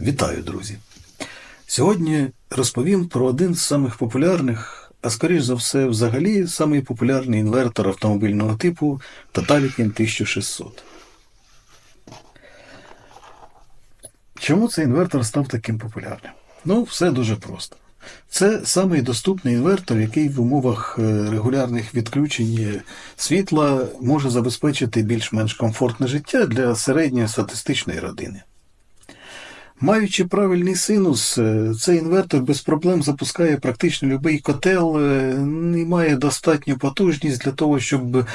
Вітаю, друзі! Сьогодні розповім про один з самих популярних, а скоріш за все, взагалі, самий популярний інвертор автомобільного типу Totalikin 1600. Чому цей інвертор став таким популярним? Ну, все дуже просто. Це самий доступний інвертор, який в умовах е, регулярних відключень світла може забезпечити більш-менш комфортне життя для середньої статистичної родини. Маючи правильний синус, е, цей інвертор без проблем запускає практично будь-який котел е, і має достатню потужність для того, щоб,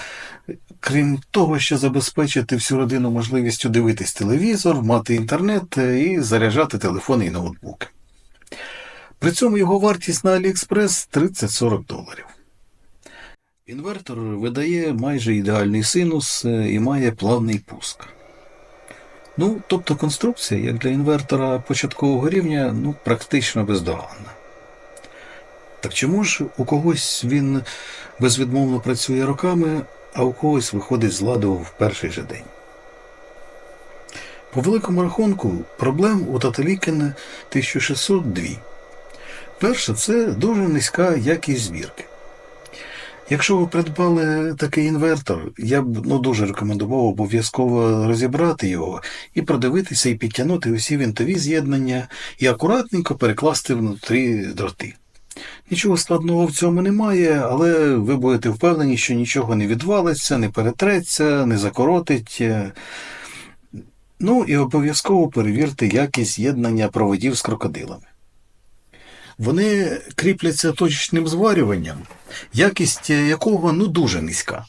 крім того, що забезпечити всю родину можливістю дивитись телевізор, мати інтернет е, і заряджати телефони і ноутбуки. При цьому його вартість на AliExpress 30-40 доларів. Інвертор видає майже ідеальний синус і має плавний пуск. Ну, тобто конструкція, як для інвертора початкового рівня, ну, практично бездоганна. Так чому ж у когось він безвідмовно працює роками, а у когось виходить з ладу в перший же день? По великому рахунку, проблем у Таталікен 1602. Перше, це дуже низька якість збірки. Якщо ви придбали такий інвертор, я б ну, дуже рекомендував обов'язково розібрати його і продивитися і підтягнути усі вінтові з'єднання і акуратненько перекласти внутрі дроти. Нічого складного в цьому немає, але ви будете впевнені, що нічого не відвалиться, не перетреться, не закоротить. Ну і обов'язково перевірте якість з'єднання проводів з крокодилами. Вони кріпляться точечним зварюванням, якість якого ну дуже низька.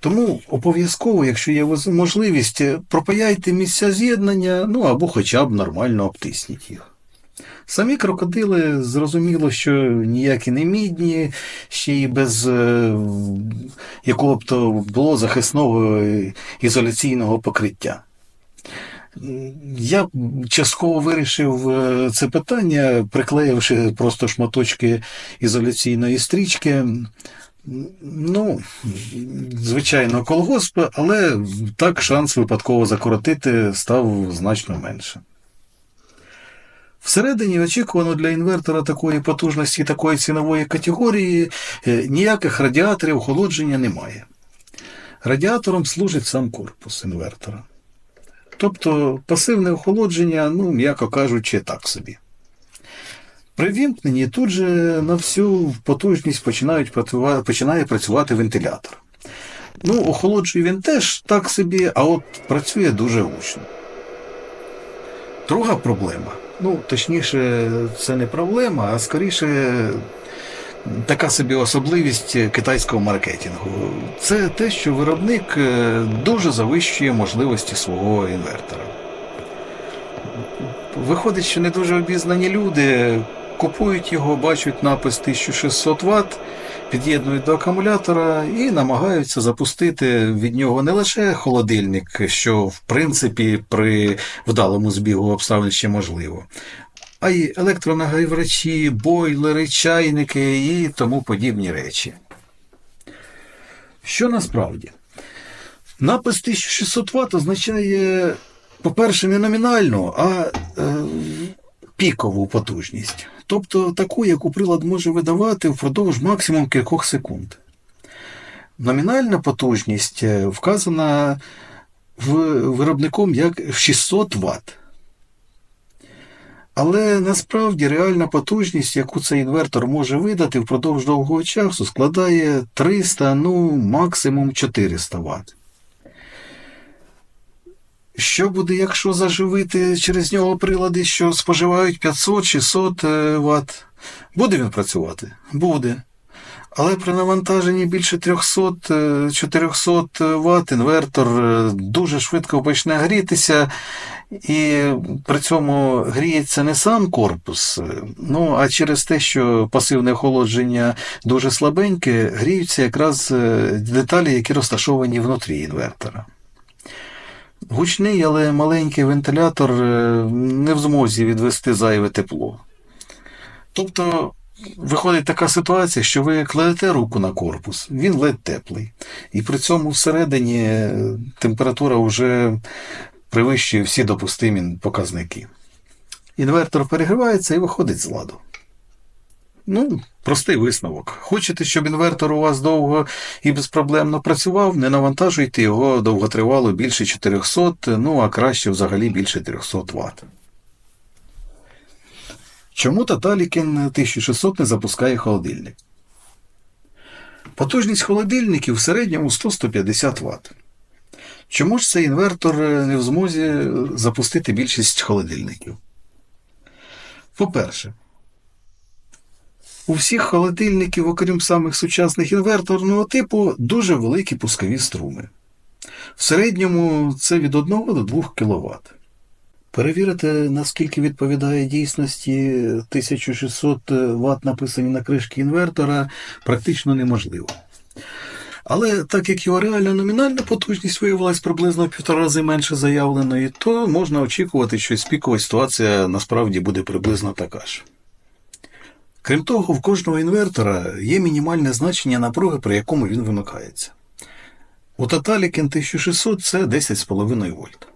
Тому обов'язково, якщо є можливість, пропаяйте місця з'єднання, ну або хоча б нормально обтисніть їх. Самі крокодили, зрозуміло, що ніякі не мідні, ще й без е, якого б то було захисного ізоляційного покриття. Я частково вирішив е, це питання, приклеївши просто шматочки ізоляційної стрічки. Ну, звичайно, колгосп, але так шанс випадково закоротити став значно менше. Всередині очікувано для інвертора такої потужності, такої цінової категорії е, ніяких радіаторів охолодження немає. Радіатором служить сам корпус інвертора. Тобто пасивне охолодження, ну, м'яко кажучи, так собі. При вімкненні тут же на всю потужність починають починає працювати вентилятор. Ну, охолоджує він теж так собі, а от працює дуже гучно. Друга проблема. Ну, точніше, це не проблема, а скоріше така собі особливість китайського маркетингу. Це те, що виробник е, дуже завищує можливості свого інвертора. Виходить, що не дуже обізнані люди купують його, бачать напис 1600 Вт, під'єднують до акумулятора і намагаються запустити від нього не лише холодильник, що в принципі при вдалому збігу обставин ще можливо, а й електронагрівачі, бойлери, чайники і тому подібні речі. Що насправді? Напис 1600 Вт означає, по-перше, не номінальну, а е, пікову потужність. Тобто таку, яку прилад може видавати впродовж максимум кількох секунд. Номінальна потужність е, вказана виробником як 600 Вт. Але насправді реальна потужність, яку цей інвертор може видати впродовж довгого часу, складає 300, ну максимум 400 Вт. Що буде, якщо заживити через нього прилади, що споживають 500-600 Вт? Буде він працювати? Буде. Але при навантаженні більше 300-400 Вт інвертор е, дуже швидко почне грітися, і при цьому гріється не сам корпус, ну а через те, що пасивне охолодження дуже слабеньке, гріються якраз е, деталі, які розташовані внутрі інвертора. Гучний, але маленький вентилятор е, не в змозі відвести зайве тепло. Тобто виходить така ситуація, що ви кладете руку на корпус, він ледь теплий. І при цьому всередині е, температура вже перевищує всі допустимі показники. інвертор перегрівається і виходить з ладу. Ну, простий висновок. Хочете, щоб інвертор у вас довго і безпроблемно працював, не навантажуйте його довготривало більше 400, ну а краще взагалі більше 300 Вт. Чому Таталікін 1600 не запускає холодильник? Потужність холодильників в середньому 100-150 Вт. Чому ж цей інвертор не в змозі запустити більшість холодильників? По-перше, у всіх холодильників, окрім самих сучасних інверторного типу, дуже великі пускові струми. В середньому це від 1 до 2 кВт. Перевірити, наскільки відповідає дійсності 1600 Вт, написані на кришці інвертора, практично неможливо. Але так як його реальна номінальна потужність виявилась приблизно в півтора рази менше заявленої, то можна очікувати, що спікова ситуація насправді буде приблизно така ж. Крім того, в кожного інвертора є мінімальне значення напруги, при якому він вимикається. У Таталікен 1600 це 10,5 вольт.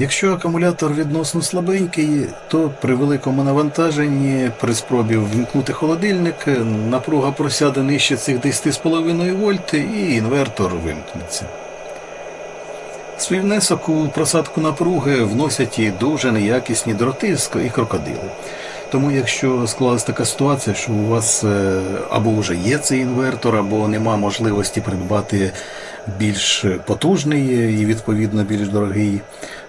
Якщо акумулятор відносно слабенький, то при великому навантаженні при спробі вмкнути холодильник напруга просяде нижче цих 10,5 вольт і інвертор вимкнеться. Свій внесок у просадку напруги вносять і дуже неякісні дроти і крокодили. Тому, якщо склалась така ситуація, що у вас е, або вже є цей інвертор, або нема можливості придбати більш потужний і відповідно більш дорогий,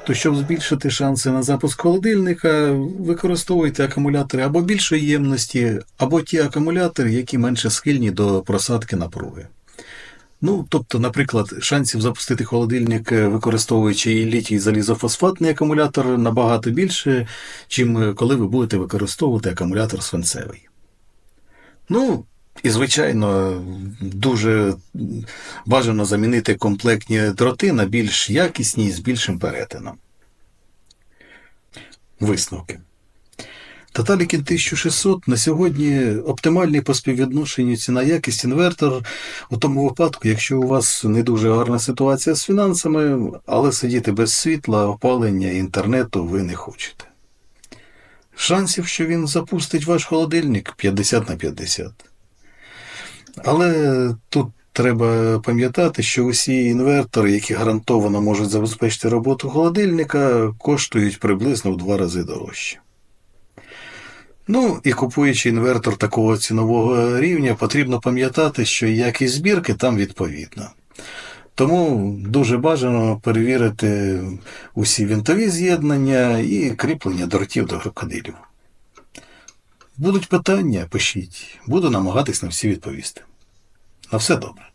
то щоб збільшити шанси на запуск холодильника, використовуйте акумулятори або більшої ємності, або ті акумулятори, які менше схильні до просадки напруги. Ну, тобто, наприклад, шансів запустити холодильник, е, використовуючи літій залізофосфатний акумулятор, набагато більше, чим коли ви будете використовувати акумулятор свинцевий. Ну, і, звичайно, дуже бажано замінити комплектні дроти на більш якісні і з більшим перетином. Висновки. Таталікін 1600 на сьогодні оптимальний по співвідношенню ціна якість інвертор у тому випадку, якщо у вас не дуже гарна ситуація з фінансами, але сидіти без світла, опалення, інтернету ви не хочете. Шансів, що він запустить ваш холодильник 50 на 50. Але тут треба пам'ятати, що усі інвертори, які гарантовано можуть забезпечити роботу холодильника, коштують приблизно в два рази дорожче. Ну і купуючи інвертор такого цінового рівня, потрібно пам'ятати, що якість збірки там відповідна. Тому дуже бажано перевірити усі вінтові з'єднання і кріплення дротів до крокодилів. Будуть питання, пишіть, буду намагатись на всі відповісти. На все добре.